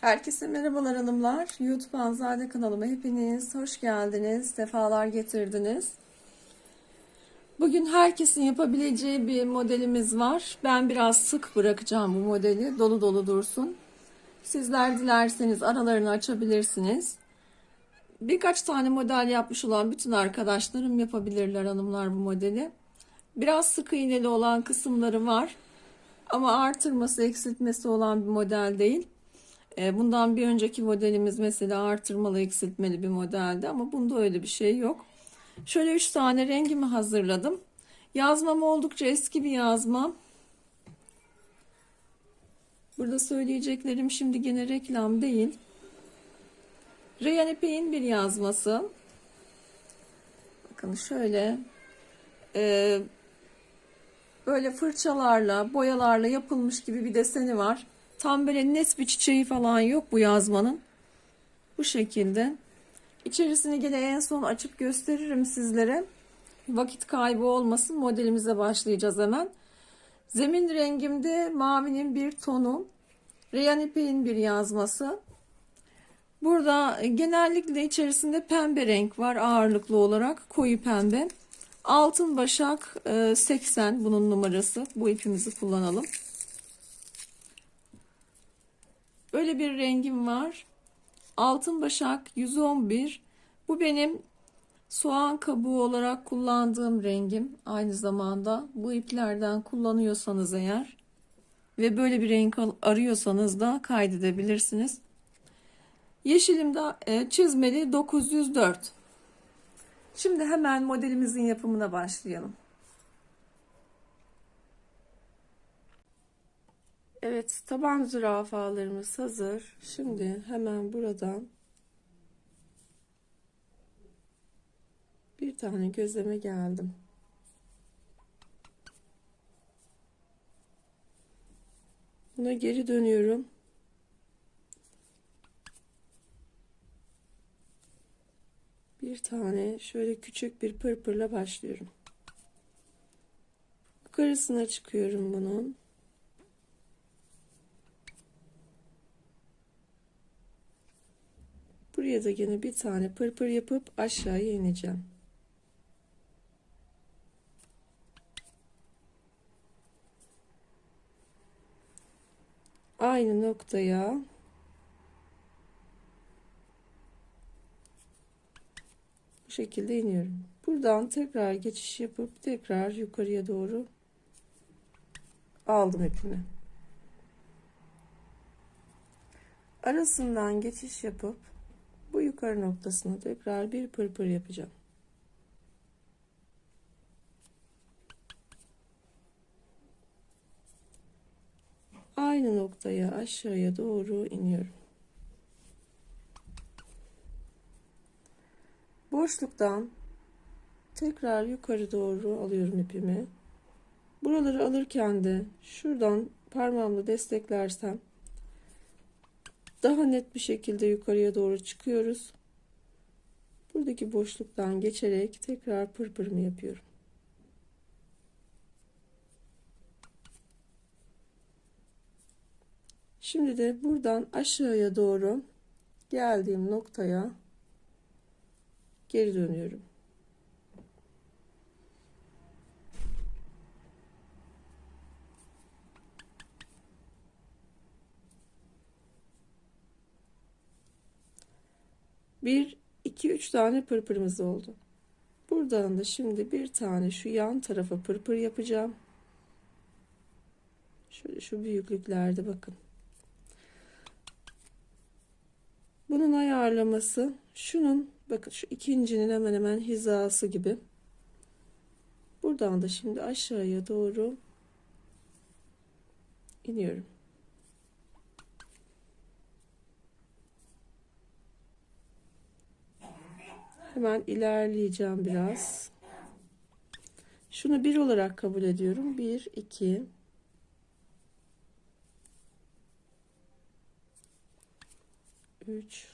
Herkese merhabalar hanımlar. YouTube Anzade kanalıma hepiniz hoş geldiniz, sefalar getirdiniz. Bugün herkesin yapabileceği bir modelimiz var. Ben biraz sık bırakacağım bu modeli, dolu dolu dursun. Sizler dilerseniz aralarını açabilirsiniz. Birkaç tane model yapmış olan bütün arkadaşlarım yapabilirler hanımlar bu modeli. Biraz sık iğneli olan kısımları var. Ama artırması, eksiltmesi olan bir model değil. E, Bundan bir önceki modelimiz mesela artırmalı eksiltmeli bir modeldi ama bunda öyle bir şey yok. Şöyle 3 tane rengimi hazırladım. Yazmam oldukça eski bir yazmam. Burada söyleyeceklerim şimdi gene reklam değil. Reyhan İpek'in bir yazması. Bakın şöyle e, böyle fırçalarla, boyalarla yapılmış gibi bir deseni var. Tam böyle net bir çiçeği falan yok bu yazmanın. Bu şekilde. İçerisini gene en son açıp gösteririm sizlere. Vakit kaybı olmasın. Modelimize başlayacağız hemen. Zemin rengimde mavinin bir tonu. Reyhan ipeğin bir yazması. Burada genellikle içerisinde pembe renk var ağırlıklı olarak. Koyu pembe. Altın başak 80 bunun numarası. Bu ipimizi kullanalım. Böyle bir rengim var. Altın başak 111. Bu benim soğan kabuğu olarak kullandığım rengim. Aynı zamanda bu iplerden kullanıyorsanız eğer ve böyle bir renk arıyorsanız da kaydedebilirsiniz. Yeşilim de e, çizmeli 904. Şimdi hemen modelimizin yapımına başlayalım. Evet, taban zürafalarımız hazır. Şimdi hemen buradan bir tane gözleme geldim. Buna geri dönüyorum. Bir tane şöyle küçük bir pırpırla başlıyorum. Yukarısına çıkıyorum bunun. Buraya da yine bir tane pırpır yapıp aşağıya ineceğim. Aynı noktaya bu şekilde iniyorum. Buradan tekrar geçiş yapıp tekrar yukarıya doğru aldım ipimi. Arasından geçiş yapıp bu yukarı noktasına tekrar bir pırpır yapacağım. Aynı noktaya aşağıya doğru iniyorum. Boşluktan tekrar yukarı doğru alıyorum ipimi. Buraları alırken de şuradan parmağımla desteklersem daha net bir şekilde yukarıya doğru çıkıyoruz. Buradaki boşluktan geçerek tekrar pırpırımı yapıyorum. Şimdi de buradan aşağıya doğru geldiğim noktaya geri dönüyorum. Bir, iki, üç tane pırpırımız oldu. Buradan da şimdi bir tane şu yan tarafa pırpır yapacağım. Şöyle şu büyüklüklerde bakın. Bunun ayarlaması şunun bakın şu ikincinin hemen hemen hizası gibi. Buradan da şimdi aşağıya doğru iniyorum. Hemen ilerleyeceğim biraz. Şunu bir olarak kabul ediyorum. Bir, iki, üç,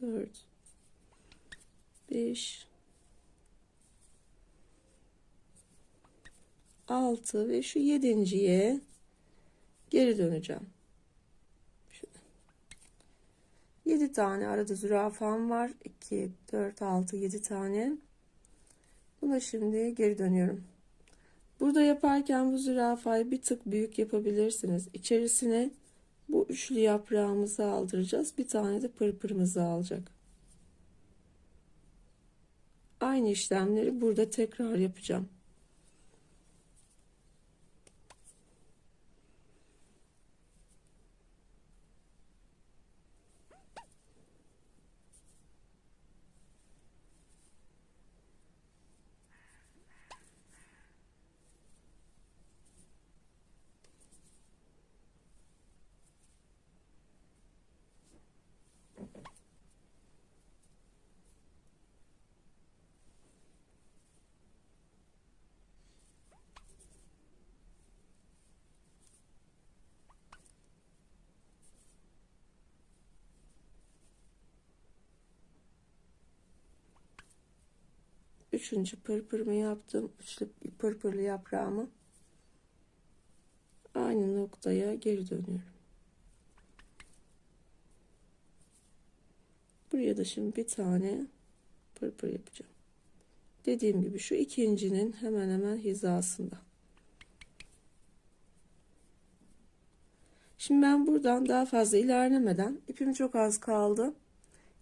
dört, beş, 6 ve şu yedinciye geri döneceğim. Şöyle. 7 tane arada zürafam var. 2, 4, 6, 7 tane. Buna şimdi geri dönüyorum. Burada yaparken bu zürafayı bir tık büyük yapabilirsiniz. İçerisine bu üçlü yaprağımızı aldıracağız. Bir tane de pırpırımızı alacak. Aynı işlemleri burada tekrar yapacağım. Üçüncü pırpırımı yaptım. Üçlü pırpırlı yaprağımı aynı noktaya geri dönüyorum. Buraya da şimdi bir tane pırpır yapacağım. Dediğim gibi şu ikincinin hemen hemen hizasında. Şimdi ben buradan daha fazla ilerlemeden ipim çok az kaldı.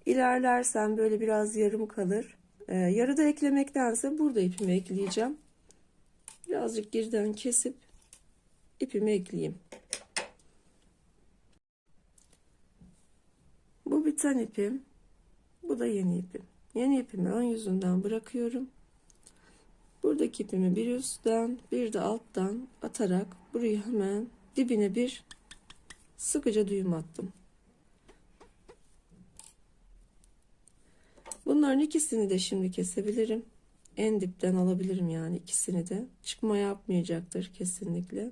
İlerlersem böyle biraz yarım kalır. Ee, yarıda eklemektense burada ipimi ekleyeceğim. Birazcık geriden kesip ipimi ekleyeyim. Bu biten ipim. Bu da yeni ipim. Yeni ipimi ön yüzünden bırakıyorum. Buradaki ipimi bir üstten bir de alttan atarak burayı hemen dibine bir sıkıca düğüm attım. Bunların ikisini de şimdi kesebilirim. En dipten alabilirim yani ikisini de. Çıkma yapmayacaktır kesinlikle.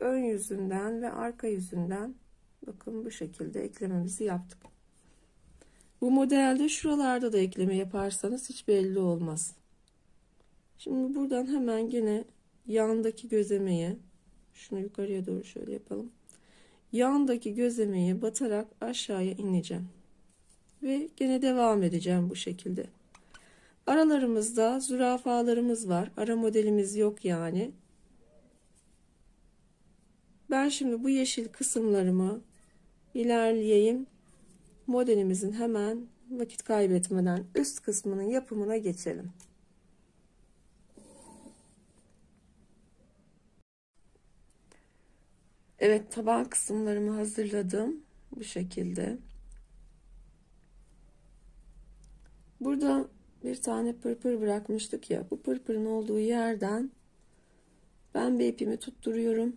Ön yüzünden ve arka yüzünden bakın bu şekilde eklememizi yaptık. Bu modelde şuralarda da ekleme yaparsanız hiç belli olmaz. Şimdi buradan hemen yine yandaki gözlemeye şunu yukarıya doğru şöyle yapalım. Yandaki gözlemeye batarak aşağıya ineceğim. Ve gene devam edeceğim bu şekilde. Aralarımızda zürafalarımız var. Ara modelimiz yok yani. Ben şimdi bu yeşil kısımlarımı ilerleyeyim. Modelimizin hemen vakit kaybetmeden üst kısmının yapımına geçelim. Evet taban kısımlarımı hazırladım. Bu şekilde. Burada bir tane pırpır bırakmıştık ya. Bu pırpırın olduğu yerden ben bir ipimi tutturuyorum.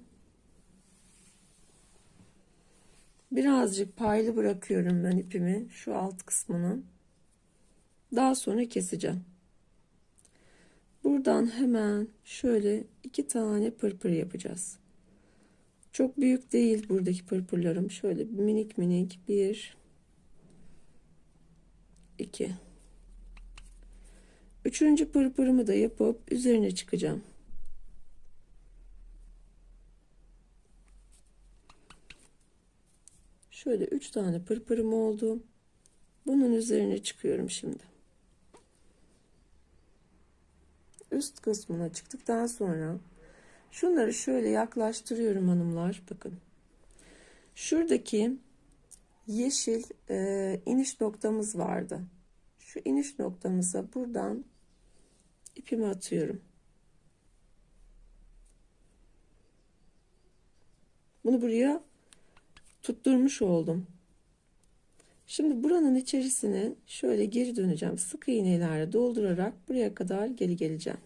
Birazcık paylı bırakıyorum ben ipimi şu alt kısmını. Daha sonra keseceğim. Buradan hemen şöyle iki tane pırpır yapacağız. Çok büyük değil buradaki pırpırlarım. Şöyle minik minik bir iki. Üçüncü pırpırımı da yapıp üzerine çıkacağım. Şöyle üç tane pırpırım oldu. Bunun üzerine çıkıyorum şimdi. Üst kısmına çıktıktan sonra şunları şöyle yaklaştırıyorum hanımlar. Bakın. Şuradaki yeşil e, iniş noktamız vardı. Şu iniş noktamıza buradan ipimi atıyorum. Bunu buraya tutturmuş oldum. Şimdi buranın içerisine şöyle geri döneceğim. Sık iğnelerle doldurarak buraya kadar geri geleceğim.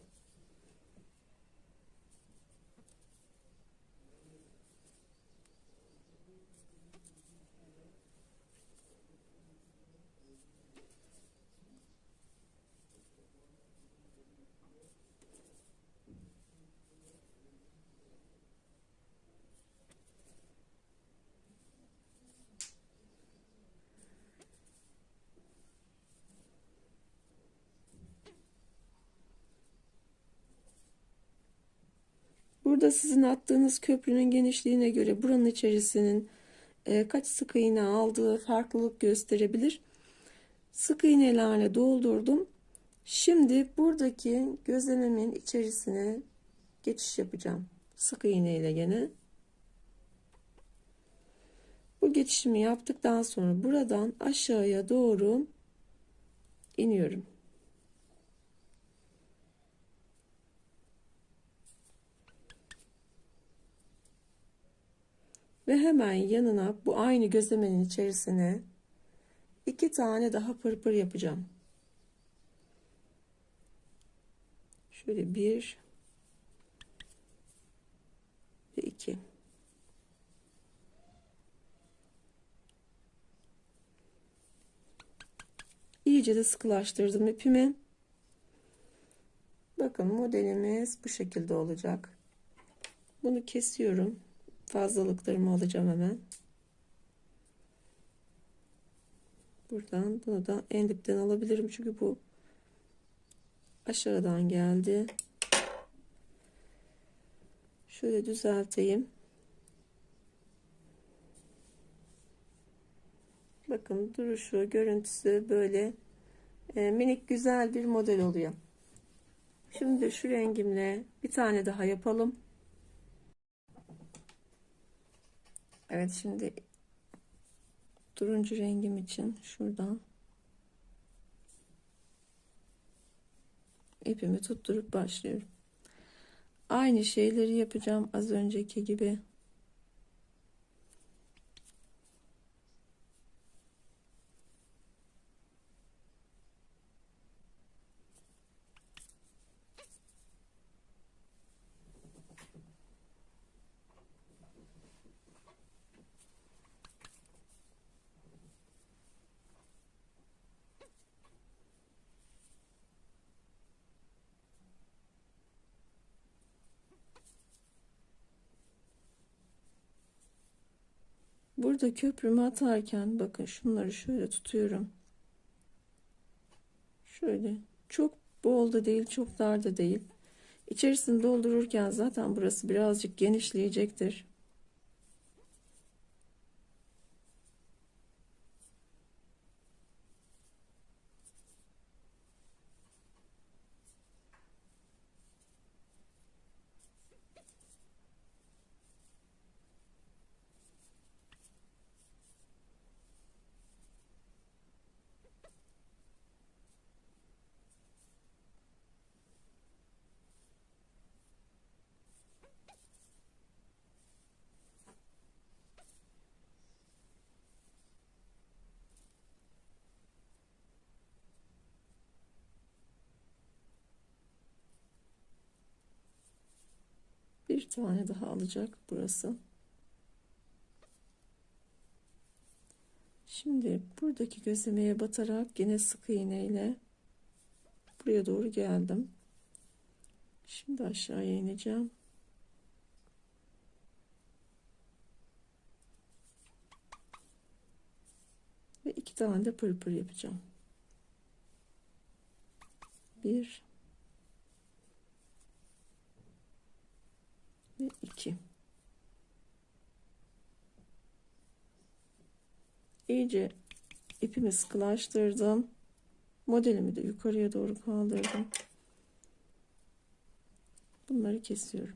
Burada sizin attığınız köprünün genişliğine göre buranın içerisinin e, kaç sık iğne aldığı farklılık gösterebilir. Sık iğnelerle doldurdum. Şimdi buradaki gözlememin içerisine geçiş yapacağım. Sık iğne ile gene. Bu geçişimi yaptıktan sonra buradan aşağıya doğru iniyorum. Ve hemen yanına bu aynı gözlemenin içerisine iki tane daha pırpır yapacağım. Şöyle bir ve iki. İyice de sıkılaştırdım ipimi. Bakın modelimiz bu şekilde olacak. Bunu kesiyorum. Fazlalıklarımı alacağım hemen. Buradan bunu da en dipten alabilirim çünkü bu aşağıdan geldi. Şöyle düzelteyim. Bakın duruşu, görüntüsü böyle e, minik güzel bir model oluyor. Şimdi şu rengimle bir tane daha yapalım. Evet şimdi turuncu rengim için şuradan ipimi tutturup başlıyorum. Aynı şeyleri yapacağım az önceki gibi. Burada köprümü atarken bakın şunları şöyle tutuyorum. Şöyle çok bol da değil çok dar da değil. İçerisini doldururken zaten burası birazcık genişleyecektir. Bir tane daha alacak burası. Şimdi buradaki gözlemeye batarak yine sık iğne ile buraya doğru geldim. Şimdi aşağıya ineceğim. Ve iki tane de pırpır yapacağım. Bir ve 2 iyice ipimi sıkılaştırdım. Modelimi de yukarıya doğru kaldırdım. Bunları kesiyorum.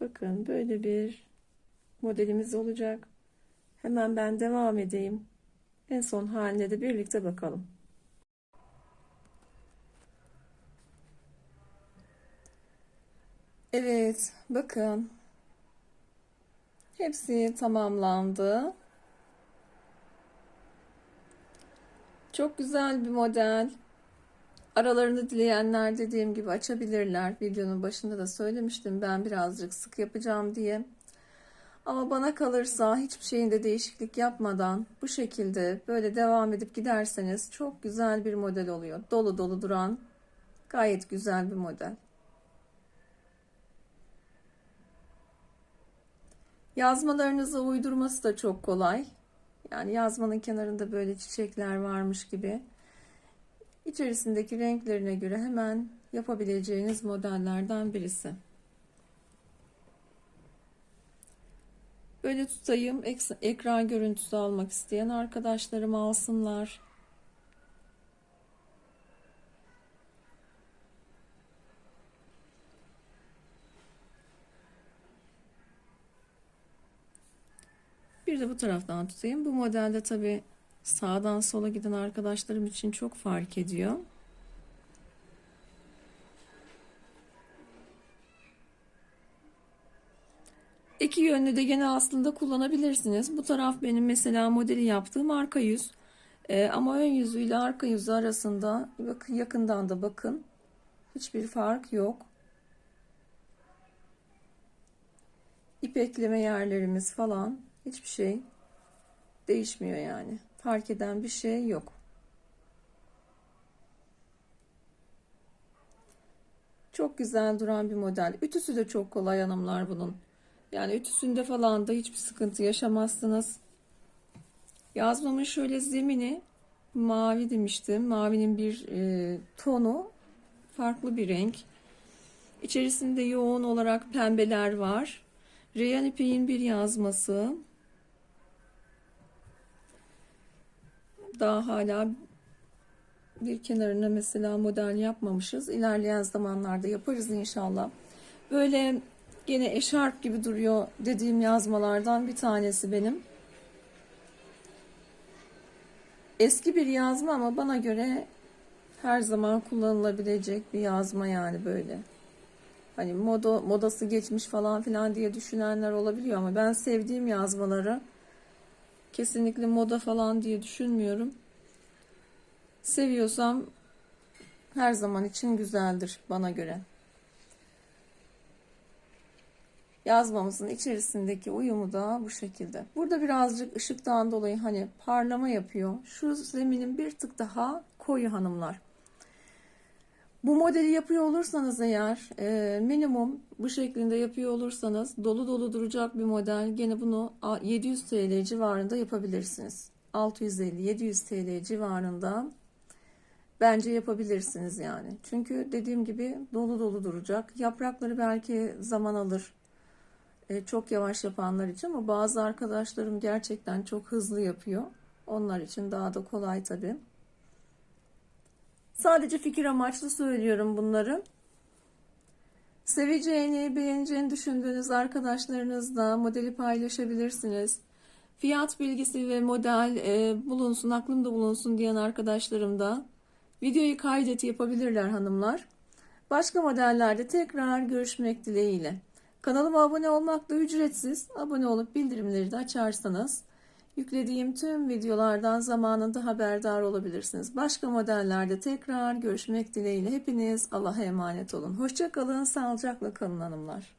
Bakın böyle bir modelimiz olacak. Hemen ben devam edeyim en son haline de birlikte bakalım. Evet, bakın. Hepsi tamamlandı. Çok güzel bir model. Aralarını dileyenler dediğim gibi açabilirler. Videonun başında da söylemiştim ben birazcık sık yapacağım diye. Ama bana kalırsa hiçbir şeyinde değişiklik yapmadan bu şekilde böyle devam edip giderseniz çok güzel bir model oluyor. Dolu dolu duran gayet güzel bir model. Yazmalarınızı uydurması da çok kolay. Yani yazmanın kenarında böyle çiçekler varmış gibi. İçerisindeki renklerine göre hemen yapabileceğiniz modellerden birisi. Böyle tutayım. Ekran görüntüsü almak isteyen arkadaşlarım alsınlar. Bir de bu taraftan tutayım. Bu modelde tabi sağdan sola giden arkadaşlarım için çok fark ediyor. İki yönlü de gene aslında kullanabilirsiniz. Bu taraf benim mesela modeli yaptığım arka yüz. Ee, ama ön yüzüyle arka yüzü arasında bakın yakından da bakın. Hiçbir fark yok. İpekleme yerlerimiz falan hiçbir şey değişmiyor yani. Fark eden bir şey yok. Çok güzel duran bir model. Ütüsü de çok kolay hanımlar bunun. Yani ütüsünde falan da hiçbir sıkıntı yaşamazsınız. Yazmamın şöyle zemini mavi demiştim. Mavinin bir e, tonu farklı bir renk. İçerisinde yoğun olarak pembeler var. Reyhan ipeğin bir yazması. Daha hala bir kenarına mesela model yapmamışız. İlerleyen zamanlarda yaparız inşallah. Böyle Gene eşarp gibi duruyor dediğim yazmalardan bir tanesi benim. Eski bir yazma ama bana göre her zaman kullanılabilecek bir yazma yani böyle. Hani moda, modası geçmiş falan filan diye düşünenler olabiliyor ama ben sevdiğim yazmaları kesinlikle moda falan diye düşünmüyorum. Seviyorsam her zaman için güzeldir bana göre. Yazmamızın içerisindeki uyumu da bu şekilde. Burada birazcık ışıktan dolayı hani parlama yapıyor. Şu zeminin bir tık daha koyu hanımlar. Bu modeli yapıyor olursanız eğer e, minimum bu şeklinde yapıyor olursanız dolu dolu duracak bir model gene bunu 700 TL civarında yapabilirsiniz. 650-700 TL civarında bence yapabilirsiniz yani. Çünkü dediğim gibi dolu dolu duracak. Yaprakları belki zaman alır. E, çok yavaş yapanlar için ama bazı arkadaşlarım gerçekten çok hızlı yapıyor. Onlar için daha da kolay tabii. Sadece fikir amaçlı söylüyorum bunları. Seveceğini, beğeneceğini düşündüğünüz arkadaşlarınızla modeli paylaşabilirsiniz. Fiyat bilgisi ve model e, bulunsun, aklımda bulunsun diyen arkadaşlarım da videoyu kaydet yapabilirler hanımlar. Başka modellerde tekrar görüşmek dileğiyle. Kanalıma abone olmak da ücretsiz. Abone olup bildirimleri de açarsanız yüklediğim tüm videolardan zamanında haberdar olabilirsiniz. Başka modellerde tekrar görüşmek dileğiyle hepiniz Allah'a emanet olun. Hoşçakalın, sağlıcakla kalın hanımlar.